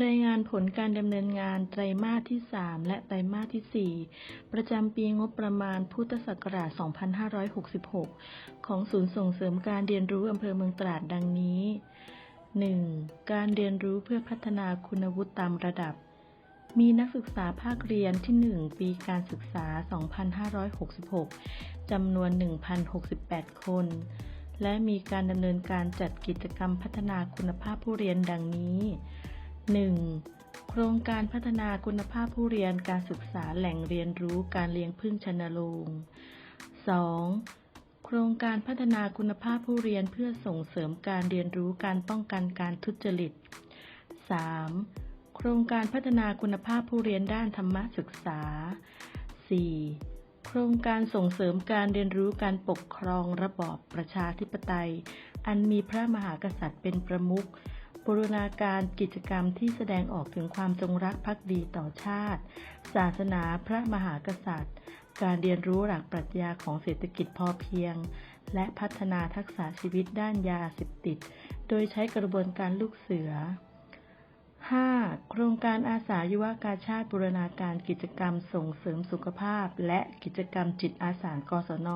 รายงานผลการดำเนินงานไตรมาสที่ 3 และไตรมาสที่ 4 ประจำปีงบประมาณพุทธศักราช 2566 ของศูนย์ส่งเสริมการเรียนรู้อำเภอเมืองตราดดังนี้ 1. การเรียนรู้เพื่อพัฒนาคุณวุฒิตามระดับ มีนักศึกษาภาคเรียนที่ 1 ปีการศึกษา 2566 จำนวน 1,068 คน และมีการดำเนินการจัดกิจกรรมพัฒนาคุณภาพผู้เรียนดังนี้ 1. โครงการพัฒนาคุณภาพผู้เรียนการศึกษาแหล่งเรียนรู้การเลี้ยงพึ่งชนโรง 2. โครงการพัฒนาคุณภาพผู้เรียนเพื่อส่งเสริมการเรียนรู้การป้องกันการทุจริต 3. โครงการพัฒนาคุณภาพผู้เรียนด้านธรรมศึกษา 4. โครงการส่งเสริมการเรียนรู้การปกครองระบอบประชาธิปไตย อันมีพระมหากษัตริย์เป็นประมุข บูรณาการกิจกรรมที่แสดงออกถึงความจงรักภักดีต่อชาติ ศาสนาพระมหากษัตริย์ การเรียนรู้หลักปรัชญาของเศรษฐกิจพอเพียง และพัฒนาทักษะชีวิตด้านยาเสพติด โดยใช้กระบวนการลูกเสือ 5. โครงการอาสายุวกาชาติบูรณาการกิจกรรมส่งเสริมสุขภาพ และกิจกรรมจิตอาสากศน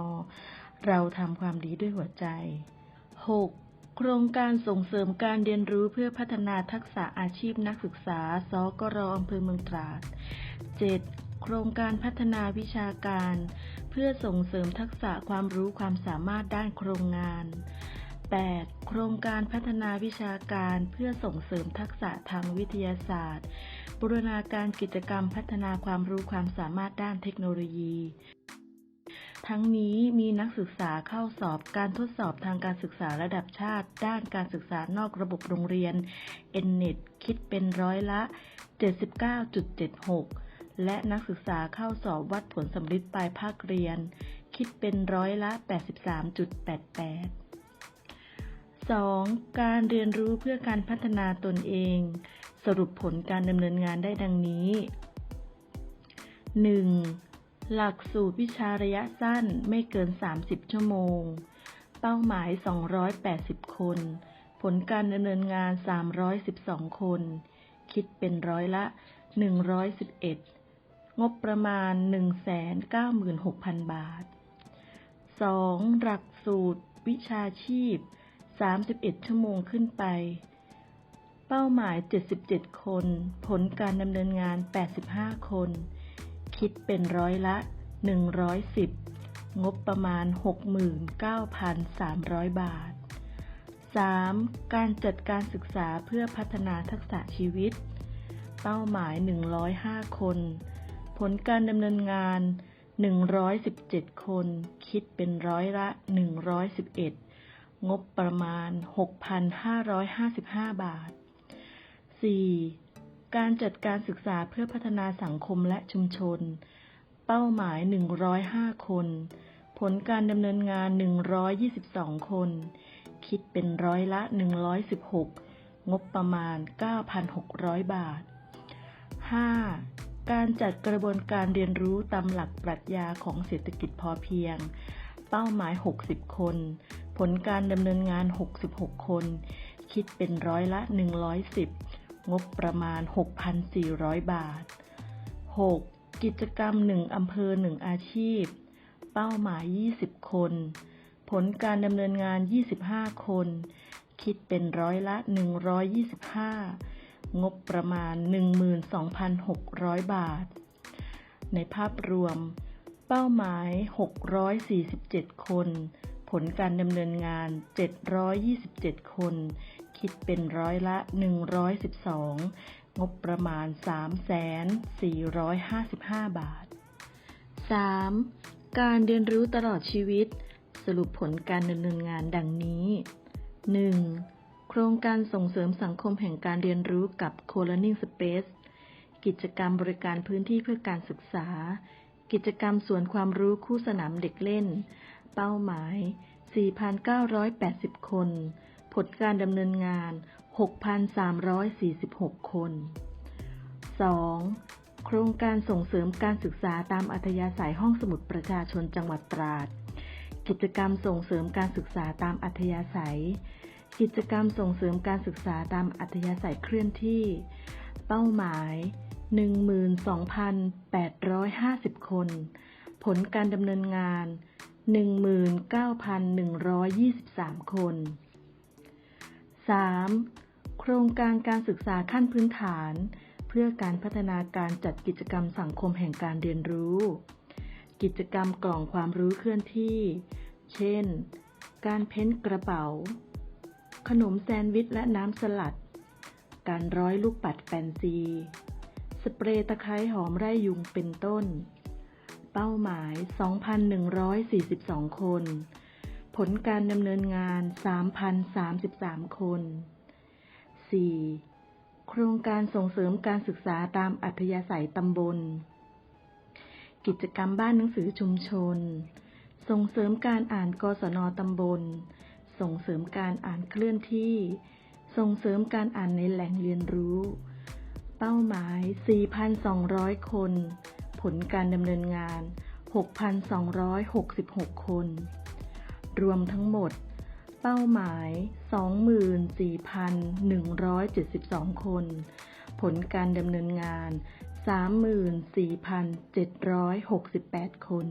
เราทำความดีด้วยหัวใจ 6. โครงการส่งเสริมการเรียนรู้เพื่อพัฒนาทักษะอาชีพนักศึกษา สกรอำเภอเมืองตราด 7. โครงการพัฒนาวิชาการ เพื่อส่งเสริมทักษะความรู้ความสามารถด้านโครงงาน 8. โครงการพัฒนาวิชาการเพื่อส่งเสริมทักษะทางวิทยาศาสตร์ บูรณาการกิจกรรมพัฒนาความรู้ความสามารถด้านเทคโนโลยี ทั้งนี้มีนักศึกษาเข้าสอบการทดสอบทางการศึกษาระดับชาติ ด้านการศึกษานอกระบบโรงเรียน NNET คิดเป็นร้อยละ 79.76 และนักศึกษาเข้าสอบวัดผลสำลิดปลายภาคเรียน คิดเป็นร้อยละ 83.88 2. การเรียนรู้เพื่อการพัฒนาตนเอง สรุปผลการดำเนินงานได้ดังนี้ 1. หลักสูตรวิชาระยะสั้นไม่เกิน 30 ชั่วโมง เป้าหมาย 280 คน ผลการดำเนินงาน 312 คน คิดเป็นร้อยละ 111 งบประมาณ 196,000 บาท 2. หลักสูตรวิชาชีพ 31 ชั่วโมงขึ้นไป เป้าหมาย 77 คน ผลการดำเนินงาน 85 คน คิดเป็นร้อยละ 110 งบประมาณ 69,300 บาท 3. การจัดการศึกษาเพื่อพัฒนาทักษะชีวิต เป้าหมาย 105 คน ผลการดำเนินงาน 117 คน คิดเป็นร้อยละ 111 งบประมาณ 6,555 บาท 4. การจัดการศึกษาเพื่อพัฒนาสังคมและชุมชน เป้าหมาย 105 คน ผลการดำเนินงาน 122 คน คิดเป็นร้อยละ 116 งบประมาณ 9,600 บาท 5. การจัดกระบวนการเรียนรู้ตามหลักปรัชญาของเศรษฐกิจพอเพียง เป้าหมาย 60 คน ผลการดำเนินงาน 66 คน คิดเป็นร้อยละ 110 งบประมาณ 6,400 บาท 6. กิจกรรม 1 อำเภอ 1 อาชีพ เป้าหมาย 20 คน ผลการดำเนินงาน 25 คน คิดเป็นร้อยละ 125 งบประมาณ 12,600 บาท ในภาพรวม เป้าหมาย 647 คน ผลการดำเนินงาน 727 คน คิดเป็นร้อยละ 112 งบประมาณ 3,455 บาท 3. การเรียนรู้ตลอดชีวิต สรุปผลการดำเนินงานดังนี้ 1. โครงการส่งเสริมสังคมแห่งการเรียนรู้กับ Co-learning Space กิจกรรมบริการพื้นที่เพื่อการศึกษา กิจกรรมสวนความรู้คู่สนามเด็กเล่น เป้าหมาย 4,980 คน ผลการดำเนินงาน 6,346 คน 2. โครงการส่งเสริมการศึกษาตามอัธยาศัยห้องสมุดประชาชนจังหวัดตราด กิจกรรมส่งเสริมการศึกษาตามอัธยาศัย กิจกรรมส่งเสริมการศึกษาตามอัธยาศัยเคลื่อนที่ เป้าหมาย 12,850 คน ผลการดำเนินงาน 19,123 คน 3. โครงการการศึกษาขั้นพื้นฐาน เพื่อการพัฒนาการจัดกิจกรรมสังคมแห่งการเรียนรู้ กิจกรรมกล่องความรู้เคลื่อนที่ เช่น การเพ้นกระเป๋า ขนมแซนด์วิชและน้ำสลัด การร้อยลูกปัดแฟนซี สเปรย์ตะไคร้หอมไร่ยุงเป็นต้น เป้าหมาย 2,142 คน ผลการดำเนินงาน 3,033 คน 4. โครงการส่งเสริมการศึกษาตามอัธยาศัยตำบล กิจกรรมบ้านหนังสือชุมชน ส่งเสริมการอ่านกศนตำบล ส่งเสริมการอ่านเคลื่อนที่ ส่งเสริมการอ่านในแหล่งเรียนรู้ เป้าหมาย 4,200 คน ผลการดำเนินงาน 6,266 คน รวมทั้งหมด เป้าหมาย 24,172 คน ผลการดำเนินงาน 34,768 คน